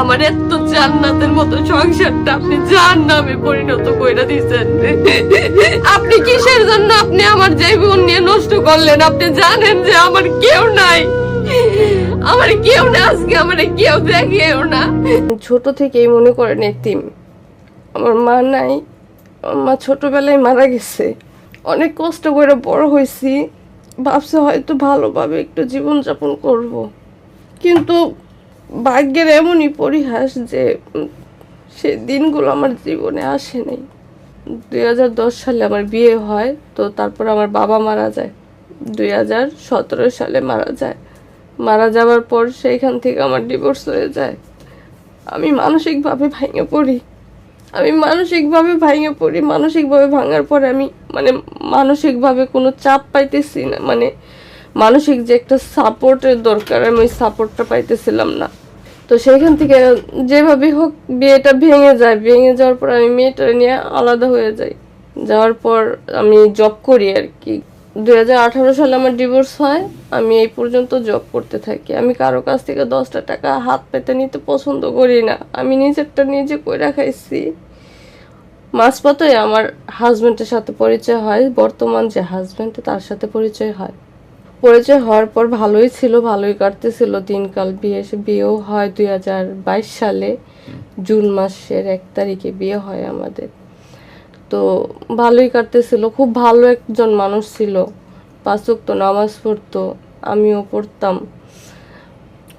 আমার এত জান্নাতের মতো সংসারটা আপনি যার নামে পরিণত কইরা দিছেন আপনি কিসের জন্য আপনি আমার জীবন নিয়ে নষ্ট করলেন? আপনি জানেন যে আমার কেউ নাই। আমার কেউ না, আজকে আমার কেউ দেখেও না। ছোট থেকেই মনে করেন এতিম আমার মা নাই মা ছোটবেলায় মারা গেছে। অনেক কষ্ট করে বড় হয়েছি। ভাবছে হয়তো ভালোভাবে একটু জীবনযাপন করব। কিন্তু ভাগ্যের এমনই পরিহাস যে সে দিনগুলো আমার জীবনে আসে নাই। দুই হাজার দশ সালে আমার বিয়ে হয়, তো তারপর আমার বাবা মারা যায়। দুই হাজার সতেরো সালে মারা যায়। মারা যাওয়ার পর সেইখান থেকে আমার ডিভোর্স হয়ে যায়। আমি মানসিকভাবে ভাঙে পড়ি। আমি মানসিকভাবে ভাঙে পড়ি। মানসিকভাবে ভাঙার পরে আমি মানে মানসিকভাবে কোনো চাপ পাইতেছি না। মানে মানসিক যে একটা সাপোর্টের দরকার, আমি ওই সাপোর্টটা পাইতেছিলাম না। তো সেইখান থেকে যেভাবে হোক বিয়েটা ভেঙে যায়। ভেঙে যাওয়ার পর আমি মেয়েটা নিয়ে আলাদা হয়ে যাই। যাওয়ার পর আমি জব করি আর কি। দুই হাজার আঠারো সালে আমার ডিভোর্স হয়। আমি এই পর্যন্ত জব করতে থাকি। আমি কারও কাছ থেকে দশটা টাকা হাত পেতে নিতে পছন্দ করি না। আমি নিজেরটা নিজে কইরা খাইছি। মাঝপথে আমার হাজব্যান্ডের সাথে পরিচয় হয়। বর্তমান যে হাজবেন্ড তার সাথে পরিচয় হয়। পরিচয় হওয়ার পর ভালোই ছিল ভালোই কাটতেছিল দিনকাল। বিয়ে এসে বিয়েও হয় দুই হাজার বাইশ সালে জুন মাসের এক তারিখে বিয়ে হয় আমাদের। তো ভালোই কাটতেছিল খুব ভালো একজন মানুষ ছিল। পাঁচক তো নামাজ পড়তো আমিও পড়তাম।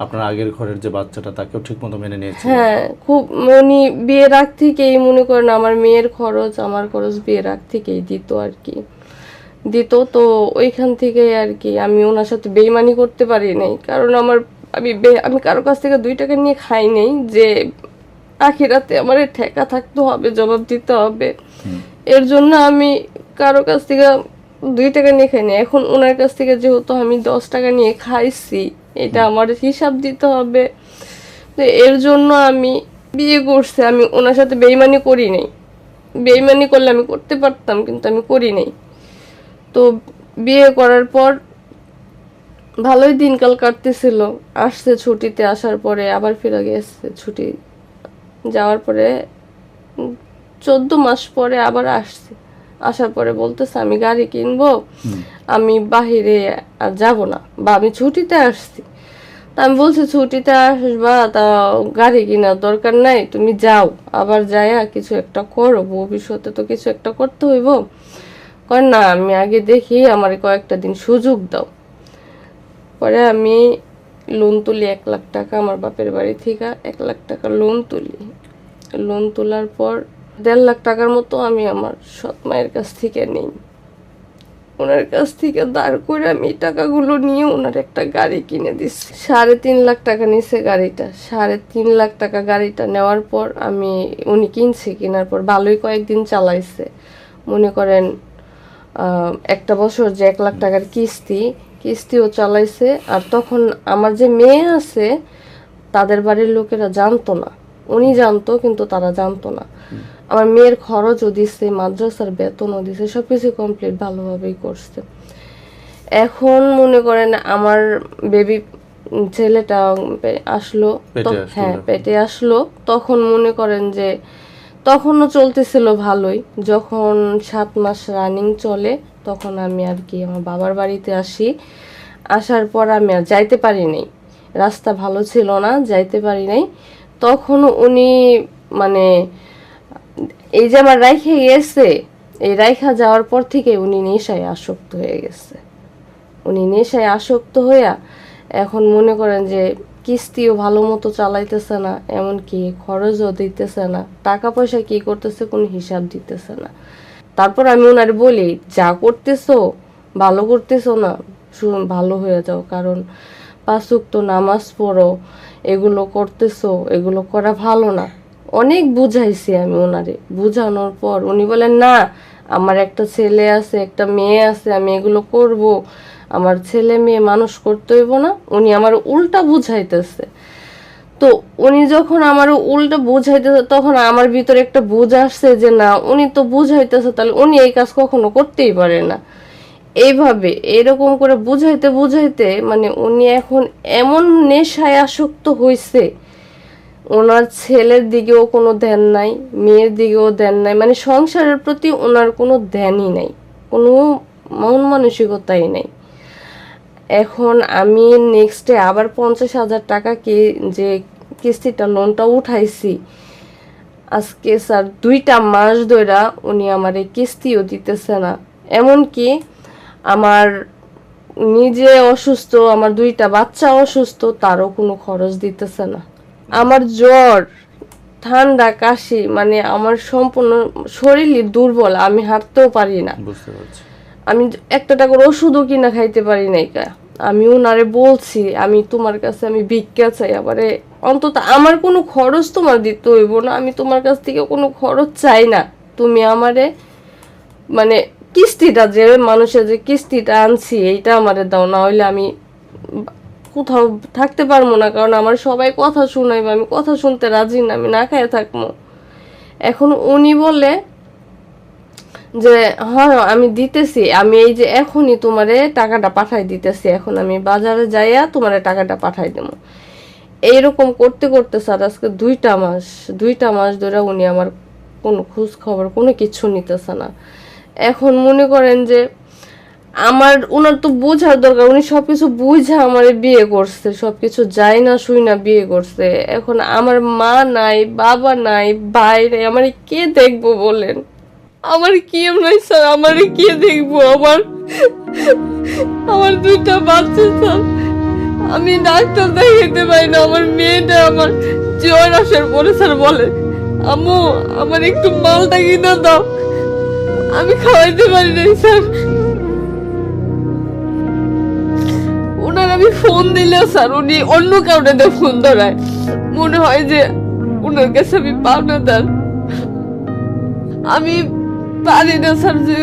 আপনার আগের ঘরের যে বাচ্চাটা তাকেও ঠিক মতো মেনে নিয়েছে হ্যাঁ খুব উনি বিয়ের আগ থেকেই মনে করেন আমার মেয়ের খরচ আমার খরচ বিয়ের আগ থেকেই দিত আর কি। দিত তো ওইখান থেকে আর কি আমি ওনার সাথে বেইমানি করতে পারি নাই। কারণ আমার আমি বে- আমি কারও কাছ থেকে দুই টাকা নিয়ে খাই নাই যে আখিরাতে আমার ঠেকা থাকতে হবে জবাব দিতে হবে। এর জন্য আমি কারও কাছ থেকে দুই টাকা নিয়ে খাইনি এখন ওনার কাছ থেকে যেহেতু আমি দশ টাকা নিয়ে খাইছি এটা আমার হিসাব দিতে হবে। তো এর জন্য আমি বিয়ে করছি আমি ওনার সাথে বেইমানি করি নাই। বেইমানি করলে আমি করতে পারতাম কিন্তু আমি করি নাই। তো বিয়ে করার পর ভালোই দিনকাল কাটতেছিল। আসছে ছুটিতে আসার পরে আবার ফিরে গেছে ছুটি। যাওয়ার পরে চোদ্দ মাস পরে আবার আসছে। আসার পরে বলতেছে আমি গাড়ি কিনবো আমি বাহিরে আর যাব না বা আমি ছুটিতে আসছি। তা আমি বলছি ছুটিতে আসবা তা গাড়ি কেনার দরকার নাই তুমি যাও। আবার যায়া কিছু একটা করো ভবিষ্যতে তো কিছু একটা করতে হইব। কয়, না, আমি আগে দেখি, আমার কয়েকটা দিন সুযোগ দাও। পরে আমি লোন তুলি এক লাখ টাকা আমার বাপের বাড়ি থেকে, এক লাখ টাকা লোন তুলি। লোন তোলার পর দেড় লাখ টাকার মতো আমি আমার সৎ মায়ের কাছ থেকে নিই। ওনার কাছ থেকে দাঁড় করে আমি টাকাগুলো নিয়ে ওনার একটা গাড়ি কিনে দিচ্ছি। সাড়ে তিন লাখ টাকা নিছে গাড়িটা। সাড়ে তিন লাখ টাকা গাড়িটা নেওয়ার পর আমি উনি কিনছে, কেনার পর ভালোই কয়েকদিন চালাইছে। মনে করেন একটা বছর যে এক লাখ টাকার কিস্তি কিস্তিও চালাইছে আর তখন আমার যে মেয়ে আছে তাদের বাড়ির লোকেরা জানতো না। উনি জানতো কিন্তু তারা জানতো না। আমার মেয়ের খরচও দিচ্ছে মাদ্রাসার বেতনও দিচ্ছে সবকিছু কমপ্লিট ভালোভাবেই করছে। এখন মনে করেন আমার বেবি ছেলেটা আসলো হ্যাঁ পেটে আসলো তখন মনে করেন যে তখনও চলতেছিল ভালোই। যখন সাত মাস রানিং চলে, তখন আমি আর কি আমার বাবার বাড়িতে আসি। আসার পর আমি আর যাইতে পারি নাই। রাস্তা ভালো ছিল না, যাইতে পারি নাই। তখন উনি মানে এই যে আমার রাইখে গেছে এই রাইখা যাওয়ার পর থেকে উনি নেশায় আসক্ত হয়ে গেছে। উনি নেশায় আসক্ত হইয়া এখন মনে করেন যে কিস্তিও ভালো মতো চালাইতেছে না, এমনকি খরচও দিতেছে না টাকা পয়সা কি করতেছে কোনো হিসাব দিতেছে না। তারপর আমি ওনার বলি, যা করতেছো, ভালো করতেছো না ভালো হয়ে যাও, কারণ পাঁচুক তো নামাজ পড়ো, এগুলো করতেছো, এগুলো করা ভালো না। অনেক বুঝাইছি আমি ওনারে বুঝানোর পর উনি বলেন, না, আমার একটা ছেলে আছে, একটা মেয়ে আছে, আমি এগুলো করব আমার ছেলে মেয়ে মানুষ করতে হইব না, উনি আমার উল্টা বুঝাইতেছে। তো উনি যখন আমার উল্টা বুঝাইতেছে, তখন আমার ভিতরে একটা বুঝ আসছে যে না, উনি তো বুঝাইতেছে, তাহলে উনি এই কাজ কখনো করতেই পারে না। এইভাবে এরকম করে বুঝাইতে বুঝাইতে মানে উনি এখন এমন নেশায় আসক্ত হয়েছে ওনার ছেলের দিকেও কোনো ধ্যান নাই, মেয়ের দিকেও ধ্যান নাই মানে সংসারের প্রতি ওনার কোনো ধ্যানই নাই, কোনো মন মানসিকতাই নেই। এখন আমি নেক্সটে আবার পঞ্চাশ হাজার টাকা কি যে কিস্তিটা লোনটা উঠাইছি। আজকে স্যার দুইটা মাস ধইরা উনি আমার এই কিস্তিও দিতেছে না। এমনকি আমার নিজে অসুস্থ, আমার দুইটা বাচ্চা অসুস্থ, তারও কোনো খরচ দিতেছে না। আমার জ্বর, ঠান্ডা, কাশি মানে আমার সম্পূর্ণ শরীরই দুর্বল, আমি হাঁটতেও পারি না। বুঝতে পারছি। আমি একটা টাকার ওষুধও কিনা খাইতে পারি নাই কা। আমি ওনারে বলছি, আমি তোমার কাছে আমি ভিক্ষা চাই আবারে অন্তত আমার কোনো খরচ তোমার দিতে হইব না, আমি তোমার কাছ থেকে কোনো খরচ চাই না। তুমি আমারে মানে কিস্তিটা যে মানুষের যে কিস্তিটা আনছি, এইটা আমারে দাও, না হইলে আমি কোথাও থাকতে পারব না, কারণ আমার সবাই কথা শুনাইবে, আমি কথা শুনতে রাজি না, আমি না খাইয়ে থাকব। এখন উনি বলে যে হ্যাঁ আমি দিতেছি। আমি এই যে এখনই তোমারে টাকাটা পাঠাই দিতেছি। এখন আমি বাজারে যাইয়া তোমারে টাকাটা পাঠাই দেবো। এইরকম করতে করতে স্যার, আজকে দুইটা মাস দুইটা মাস ধরে উনি আমার কোনো খোঁজ খবর কোনো কিছু নিতেছে না। এখন মনে করেন যে, আমার ওনার তো বোঝার দরকার। উনি সব কিছু বুঝা আমার বিয়ে করছে। সব কিছু যাই না, শুই না বিয়ে করছে। এখন আমার মা নাই, বাবা নাই, ভাই নাই, আমার কে দেখব বলেন? আমার কি নাই স্যার? আমার কে দেখব? আমার আমার দুইটা বাচ্চা স্যার। আমি ডাক্তার দেখাইতে পারি না। আমার মেয়েটা আমার জ্বর আসার পরে স্যার বলে, আম্মু, আমার একটু মালটা কিনে দাও। আমি খাওয়াইতে পারি না স্যার। ওনার আমি ফোন দিলেও স্যার, উনি অন্য দিয়ে ফোন ধরায়। মনে হয় যে ওনার কাছে আমি পাওনাদার আমি পারি না স্যার, যে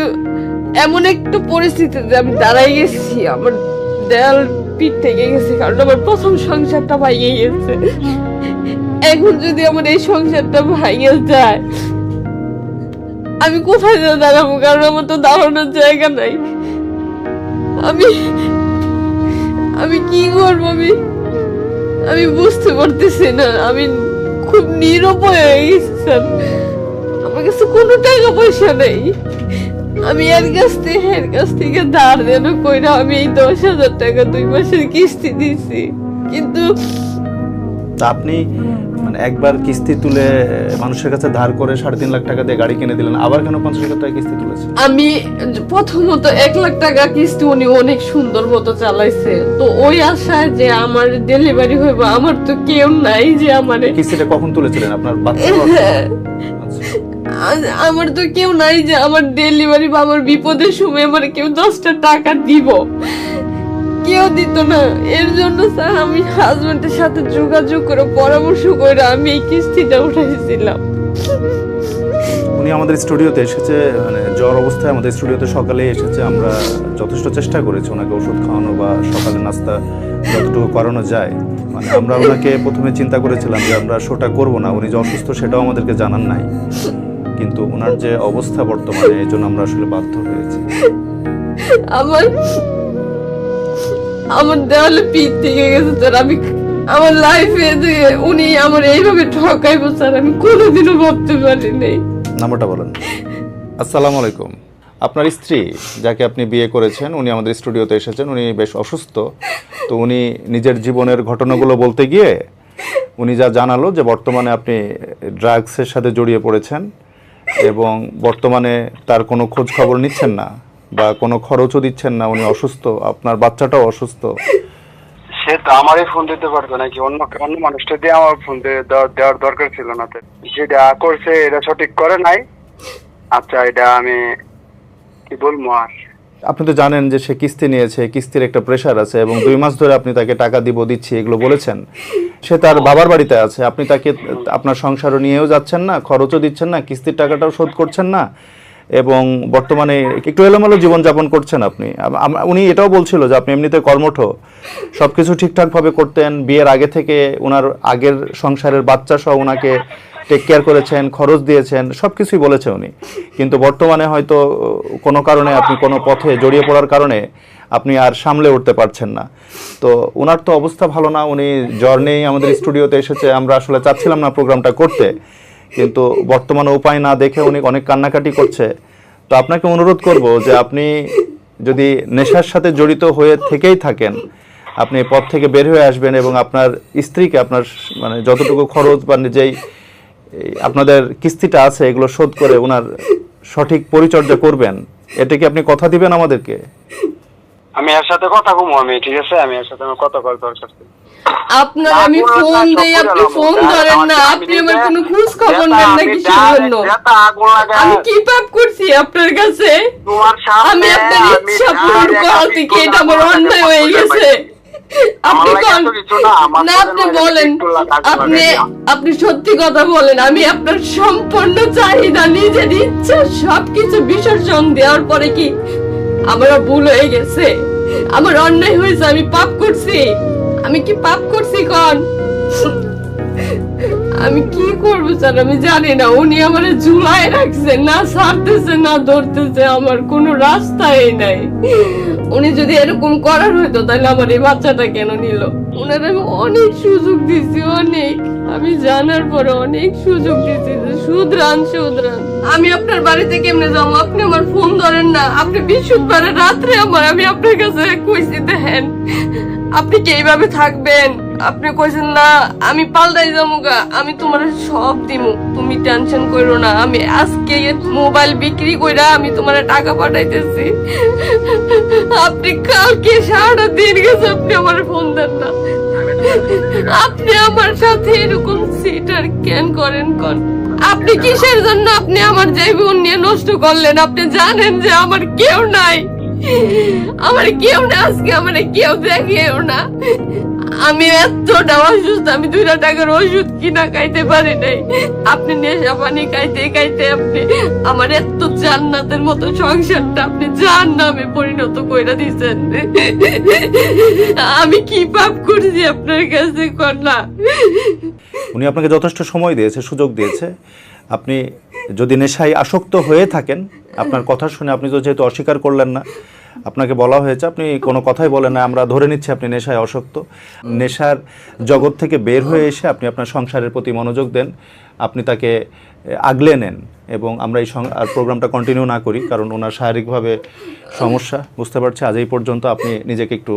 এমন একটা পরিস্থিতিতে আমি দাঁড়াই গেছি, আমার দেয়াল পিঠ থেকে গেছে, কারণ আমার প্রথম সংসারটা ভাইয়ে গেছে। এখন যদি আমার এই সংসারটা ভাইয়ে যায়, আমি কোথায় যেয়ে দাঁড়াবো? কারণ আমার তো দাঁড়ানোর জায়গা নাই। আমি আমি কি করব? আমি আমি বুঝতে পারতেছি না। আমি খুব নিরুপায় হয়ে গেছি, স্যার। আমার কাছে কোনো টাকা পয়সা নেই। আমি এর কাছ থেকে এর কাছ থেকে ধার দেন কইরা আমি এই দশ হাজার টাকা দুই মাসের কিস্তি দিছি। কিন্তু আপনি মানে একবার কিস্তি তুলে মানুষের কাছে ধার করে সাড়ে তিন লাখ টাকা দিয়ে গাড়ি কিনে দিলেন আবার কেন পঞ্চাশ হাজার টাকা কিস্তি তুলেছেন? আমি প্রথমত এক লাখ টাকা কিস্তি উনি অনেক সুন্দর মতো চালাইছে। তো ওই আশায় যে আমার ডেলিভারি হইব আমার তো কেউ নাই যে আমারে কিস্তিটা কখন তুলেছিলেন আপনার বাচ্চা? আমার তো কেউ নাই যে আমার ডেলিভারি বা আমার বিপদের সময় আমার কেউ দশটা টাকা দিব। কেউ দিত না। এর জন্য স্যার আমি হাজবেন্ডের সাথে যোগাযোগ করে পরামর্শ করে আমি এই কিস্তিটা উঠাইছিলাম। উনি আমাদের স্টুডিওতে এসেছে মানে জ্বর অবস্থায় আমাদের স্টুডিওতে সকালে এসেছে, আমরা যথেষ্ট চেষ্টা করেছি ওনাকে ওষুধ খাওয়ানো বা সকালে নাস্তা যতটুকু করানো যায়। মানে আমরা ওনাকে প্রথমে চিন্তা করেছিলাম যে আমরা শোটা করব না, উনি যে অসুস্থ সেটাও আমাদেরকে জানান নাই। কিন্তু ওনার যে অবস্থা বর্তমানে এই জন্য আমরা আসলে বাধ্য হয়েছি। আমার আমার দেওয়ালে পিঠ থেকে গেছে স্যার। আমি আমার লাইফে যে উনি আমার এইভাবে ঠকাইবো স্যার আমি কোনোদিনও ভাবতে পারি নাই। নাম্বারটা বলেন। আসসালামু আলাইকুম। আপনার স্ত্রী যাকে আপনি বিয়ে করেছেন উনি আমাদের স্টুডিওতে এসেছেন উনি বেশ অসুস্থ। তো উনি নিজের জীবনের ঘটনাগুলো বলতে গিয়ে উনি যা জানালো যে বর্তমানে আপনি ড্রাগসের সাথে জড়িয়ে পড়েছেন এবং বর্তমানে তার কোনো খোঁজ খবর নিচ্ছেন না বা কোনো খরচও দিচ্ছেন না, উনি অসুস্থ, আপনার বাচ্চাটাও অসুস্থ। সে তো আমারই ফোন দিতে পারতো নাকি? অন্য অন্য মানুষটা দিয়ে আমার ফোন দেওয়ার দরকার ছিল না যেটা করছে, এটা সঠিক করে নাই। আচ্ছা এটা আমি কি বলব আর? আপনি তো জানেন যে সে কিস্তি নিয়েছে কিস্তির একটা প্রেশার আছে এবং দুই মাস ধরে আপনি তাকে টাকা দিব দিচ্ছি এগুলো বলেছেন। সে তার বাবার বাড়িতে আছে আপনি তাকে আপনার সংসারও নিয়েও যাচ্ছেন না খরচও দিচ্ছেন না কিস্তির টাকাটাও শোধ করছেন না এবং বর্তমানে একটু এলোমেলো জীবনযাপন করছেন আপনি। উনি এটাও বলছিল যে আপনি এমনিতে কর্মঠ সব কিছু ঠিকঠাকভাবে করতেন বিয়ের আগে থেকে ওনার আগের সংসারের বাচ্চা সহ ওনাকে টেক কেয়ার করেছেন, খরচ দিয়েছেন সব কিছুই বলেছে উনি। কিন্তু বর্তমানে হয়তো কোনো কারণে আপনি কোনো পথে জড়িয়ে পড়ার কারণে আপনি আর সামলে উঠতে পারছেন না। তো ওনার তো অবস্থা ভালো না, উনি জ্বর নেই, আমাদের স্টুডিওতে এসেছে, আমরা আসলে চাচ্ছিলাম না প্রোগ্রামটা করতে। কিন্তু বর্তমানে উপায় না দেখে উনি অনেক কান্নাকাটি করছে। তো আপনাকে অনুরোধ করব যে আপনি যদি নেশার সাথে জড়িত হয়ে থেকেই থাকেন, আপনি পথ থেকে বের হয়ে আসবেন এবং আপনার স্ত্রীকে, আপনার মানে যতটুকু খরচ বা এই আপনাদের কিস্তিটা আছে এগুলো শোধ করে ওনার সঠিক পরিচর্যা করবেন। এটা কি আপনি কথা দিবেন আমাদেরকে? আমি এর সাথে কথা কমু আমি ঠিক আছে? আমি এর সাথে আমার কথা কল দরকার আপনার আমি ফোন দেই আপনি ফোন ধরেন না আপনি আমার কোনো খোঁজ খবর নেন না direct জন্য আমি কি পাপ করছি আপনার কাছে। আমি আপনার ইচ্ছা পূরণ direct করা থেকে এটা আমার অন্যায় হয়ে গেছে। আপনি না, আপনি বলেন। আপনি আপনি সত্যি কথা বলেন। আমি আপনার সম্পূর্ণ চাহিদা নিজের ইচ্ছা সবকিছু বিসর্জন দেওয়ার পরে কি আমার ভুল হয়ে গেছে? আমার অন্যায় হয়েছে আমি পাপ করছি। আমি কি পাপ করছি কন? আমি কি করব, স্যার? আমি জানি না। উনি আমার ঝুলাই রাখছে, না ছাড়তেছে, না ধরতেছে, আমার কোনো রাস্তাই নাই। উনি যদি এরকম করার হইতো, তাহলে আমার এই বাচ্চাটা কেন নিল? উনার আমি অনেক সুযোগ দিছি, অনেক। আমি জানার পরে অনেক সুযোগ দিছি সুদরান সুদরান আমি আপনার বাড়িতে কেমনে যাব? আপনি আমার ফোন ধরেন না। আপনি বৃহস্পতিবারে রাত্রে আমার, আমি আপনার কাছে কইছি, দেখেন, আপনি কি এইভাবে থাকবেন? আপনি কইছেন না, আমি পাল্টাই যাব গা, আমি তোমার সব দিমু। তুমি টেনশন করো না, আমি আজকে মোবাইল বিক্রি কইরা আমি তোমার টাকা পাঠাইতেছি। আপনি কালকে সারাটা দিন গেছে, আপনি আমার ফোন দেন না। আপনি আমার সাথে এরকম সিটার কেন করেন কোন? আপনি কিসের জন্য আপনি আমার জীবন নিয়ে নষ্ট করলেন? আপনি জানেন যে আমার কেউ নাই। আমার কেউ না আজকে আমার কেউ দেখেও না। আমি এতটা অসুস্থ, আমি দুইটা টাকার ওষুধ কিনা খাইতে পারি নাই। আপনি নেশা পানি খাইতে খাইতে আপনি আমার এত জান্নাতের মতো সংসারটা আপনি জান্নামে পরিণত কইরা দিছেন আমি কি পাপ করছি আপনার কাছে, কন্যা? উনি আপনাকে যথেষ্ট সময় দিয়েছে, সুযোগ দিয়েছে। আপনি যদি নেশায় আসক্ত হয়ে থাকেন, আপনার কথা শুনে আপনি তো যেহেতু অস্বীকার করলেন না আপনাকে বলা হয়েছে, আপনি কোনো কথাই বলেন না, আমরা ধরে নিচ্ছি আপনি নেশায় অসক্ত। নেশার জগৎ থেকে বের হয়ে এসে আপনি আপনার সংসারের প্রতি মনোযোগ দেন, আপনি তাকে আগলে নেন এবং আমরা এই আর প্রোগ্রামটা কন্টিনিউ না করি, কারণ ওনার শারীরিকভাবে সমস্যা, বুঝতে পারছি। আজ এই পর্যন্ত আপনি নিজেকে একটু